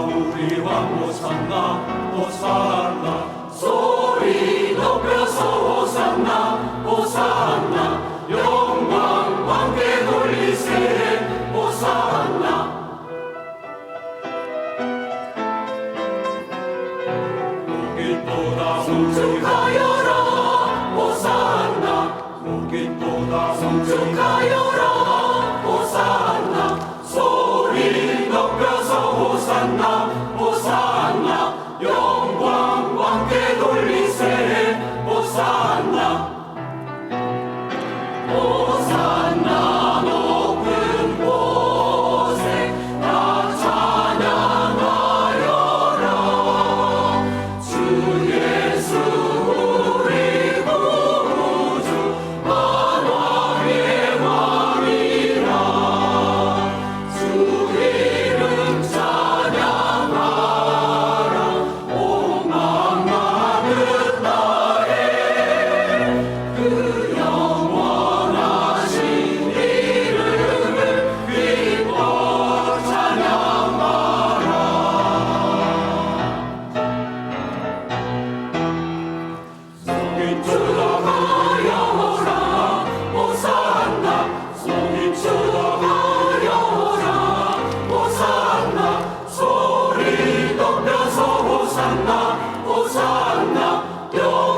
우리와 호산나 호산나. 소리 높여서 호산나 호산나. 영광 왕께 돌리세 호산나. 오길보다 우주가여 오산나 오산나 영광 왕께 돌리세 오산나. Lord.